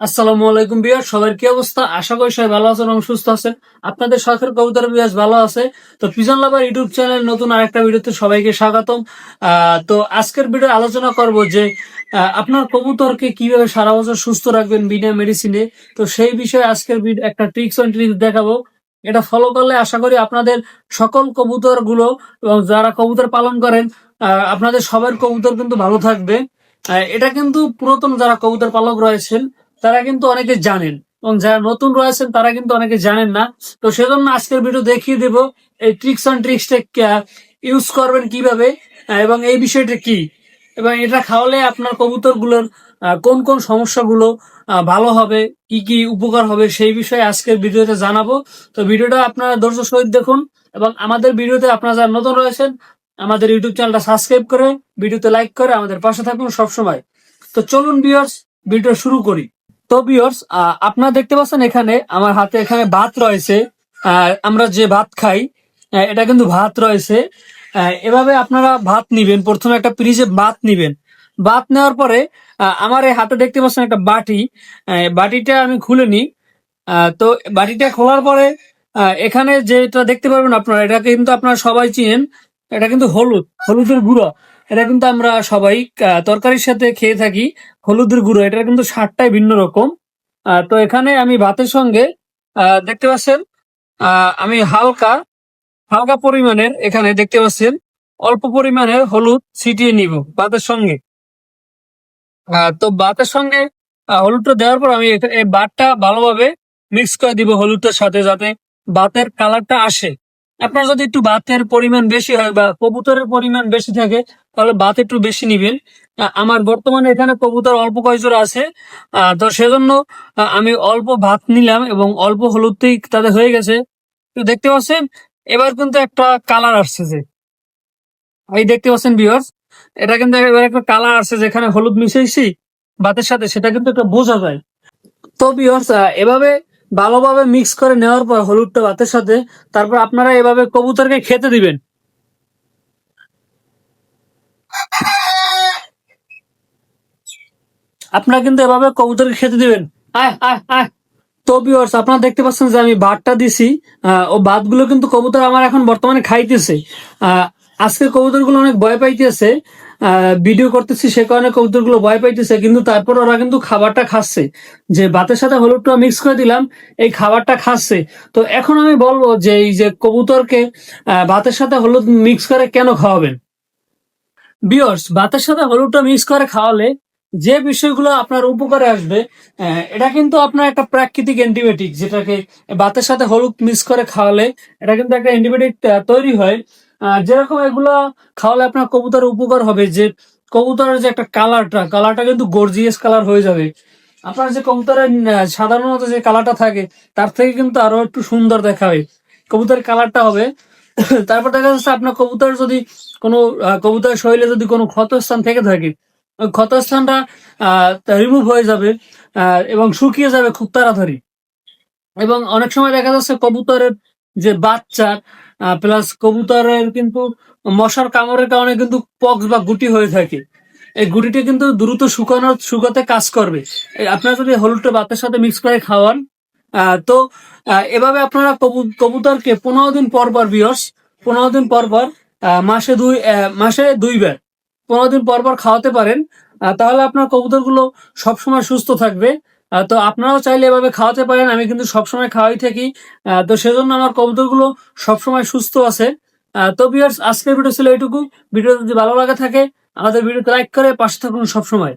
আসসালামু আলাইকুম বিয়ার সবার কি অবস্থা? আশা করি সবাই ভালো আছেন এবং সুস্থ আছেন। আপনাদের শখের কবুতর বিয়াস ভালো আছে? তো পিজন লাভার ইউটিউব চ্যানেল নতুন আরেকটা ভিডিওতে সবাইকে স্বাগতম। তো আজকের ভিডিও আলোচনা করব যে আপনার কবুতরকে কীভাবে সারা বছর সুস্থ রাখবেন বিনা মেডিসিনে তো সেই বিষয়ে আজকের ভিডিও একটা ট্রিক্স অ্যান্ড ট্রিক্স দেখাবো। এটা ফলো করলে আশা করি আপনাদের সকল কবুতরগুলো এবং যারা কবুতর পালন করেন আপনাদের সবার কবুতর কিন্তু ভালো থাকবে। এটা কিন্তু পুরাতন যারা কবুতর পালক রয়েছেন তারা কিন্তু অনেকে জানেন। এবং যারা নতুন রয়েছেন, তারা কিন্তু অনেকে জানেন না। তো সেজন্য আজকের ভিডিও দেখিয়ে দেব এই ট্রিক্স অ্যান্ড ট্রিক্সটা ইউজ করবেন কীভাবে এবং এই বিষয়টা কি। এবং এটা খাওয়ালে আপনার কবুতরগুলোর কোন কোন সমস্যাগুলো ভালো হবে, কি কি উপকার হবে, সেই বিষয়ে আজকের ভিডিওতে জানাব। তো ভিডিওটা আপনারা ধৈর্য সহিত দেখুন, এবং আমাদের ভিডিওতে আপনারা যারা নতুন রয়েছেন, আমাদের ইউটিউব চ্যানেলটা সাবস্ক্রাইব করে ভিডিওতে লাইক করে আমাদের পাশে থাকুন সবসময়। তো চলুন বিয়ার্স ভিডিও শুরু করি। তো বিয়ার্স আপনারা দেখতে পাচ্ছেন এখানে আমার হাতে এখানে ভাত রয়েছে। আমরা যে ভাত খাই এটা কিন্তু ভাত রয়েছে। এভাবে আপনারা ভাত নিবেন। প্রথমে একটা ফ্রিজে ভাত নিবেন। ভাত নেওয়ার পরে আমার এই হাতে দেখতে পাচ্ছেন একটা বাটি। বাটিটা আমি খুলে নিই। তো বাটিটা খোলার পরে এখানে যেটা দেখতে পারবেন আপনারা, এটা কিন্তু আপনারা সবাই চিনেন। এটা কিন্তু হলুদ, হলুদের গুঁড়ো। এটা কিন্তু আমরা সবাই তরকারির সাথে খেয়ে থাকি, হলুদের গুঁড়ো এটা কিন্তু স্বাদটাই ভিন্ন রকম। তো এখানে আমি ভাতের সঙ্গে দেখতে পাচ্ছেন আমি হালকা হালকা পরিমাণের এখানে দেখতে পাচ্ছেন, অল্প পরিমাণের হলুদ ছিটিয়ে নিব ভাতের সঙ্গে। তো ভাতের সঙ্গে হলুদটা দেওয়ার পর আমি এই ভাতটা ভালোভাবে মিক্স করে দিব হলুদটার সাথে, যাতে ভাতের কালারটা আসে। আপনার যদি একটু ভাতের পরিমাণ বেশি হয় বা কবুতরের পরিমাণ বেশি থাকে, তাহলে ভাত একটু বেশি নিবেন। আমার বর্তমানে এখানে কবুতর অল্প কয়জোর আছে। তো সেজন্য আমি অল্প ভাত নিলাম এবং অল্প হলুদতেই তাদের হয়ে গেছে। তো দেখতে পাচ্ছেন, এবার কিন্তু একটা কালার আসছে যে। এই দেখতে পাচ্ছেন বিয়ার্স এটা কিন্তু এবার একটা কালার আসছে যেখানে হলুদ মিশাইছি, ভাতের সাথে, সেটা কিন্তু একটা বোঝা যায়। তো বিয়ার্স এভাবে ভালোভাবে মিক্স করে নেওয়ার পর হলুদটা ভাতের সাথে, তারপর আপনারা এভাবে কবুতরকে খেতে দিবেন। আপনারা কিন্তু এভাবে কবুতরকে খেতে দিবেন। তো বিয়ার্স আপনারা দেখতে পাচ্ছেন যে আমি ভাতটা দিছি। ও ভাতগুলো কিন্তু কবুতর আমার এখন বর্তমানে খাইতেছে। আজকে কবুতরগুলো অনেক ভয় পাইতেছে ভিডিও করতেছি, সে কারণে কবুতরগুলো ভয় পাইতেছে, কিন্তু তারপর ওরা কিন্তু খাবারটা খাচ্ছে। যে ভাতের সাথে হলুদটা মিক্স করে দিলাম, এই খাবারটা খাচ্ছে। তো এখন আমি বলব যে এই যে কবুতরকে ভাতের সাথে হলুদ মিক্স করে কেন খাওয়াবেন? বিয়র্স ভাতের সাথে হলুদটা মিক্স করে খাওয়ালে যে বিষয়গুলো আপনার উপকারে আসবে এটা কিন্তু আপনার একটা প্রাকৃতিক অ্যান্টিবায়োটিক যেটাকে ভাতের সাথে হলুদ মিক্স করে খাওয়ালে, এটা কিন্তু একটা অ্যান্টিবায়োটিক তৈরি হয়। যেরকম এগুলো খাওয়ালে আপনার কবুতরের উপকার হবে যে কবুতরের যে একটা কালারটা কালারটা কিন্তু গর্জিয়াস কালার হয়ে যাবে। আপনার যে কবুতরের সাধারণত যে কালারটা থাকে তার থেকে কিন্তু আরও একটু সুন্দর দেখাবে। কবুতরের কালারটা হবে। তারপর দেখা যাচ্ছে আপনার কবুতর যদি কোনো আহ, কবুতরের শরীরে যদি কোনো ক্ষতস্থান থেকে থাকে ওই ক্ষতস্থানটা রিমুভ হয়ে যাবে এবং শুকিয়ে যাবে খুব তাড়াতাড়ি। এবং অনেক সময় দেখা যাচ্ছে কবুতরের যে বাচ্চা প্লাস কবুতরের কিন্তু মশার কামড়ের কারণে কিন্তু পক্স বা গুটি হয়ে থাকে। এই গুটিটা কিন্তু দ্রুত শুকানোর শুকাতে কাজ করবে। আপনারা যদি হলুদটা ভাতের সাথে মিক্স করে খাওয়ান তো এভাবে আপনারা কবু- কবুতরকে পনেরো দিন পর পর বিয়স, পনেরো দিন পর পর মাসে দুই মাসে দুইবার পনেরো দিন পর পর খাওয়াতে পারেন তাহলে আপনার কবুতরগুলো সবসময় সুস্থ থাকবে। তো আপনারাও চাইলে এভাবে খাওয়াতে পারেন। আমি কিন্তু সবসময় খাওয়াই থাকি। তো সেজন্য আমার কবুতরগুলো সবসময় সুস্থ আছে। তো বিয়ার্স আজকের ভিডিও ছিল এইটুকু। ভিডিও যদি ভালো লাগে থাকে, আমাদের ভিডিওতে লাইক করে পাশে থাকুন সবসময়।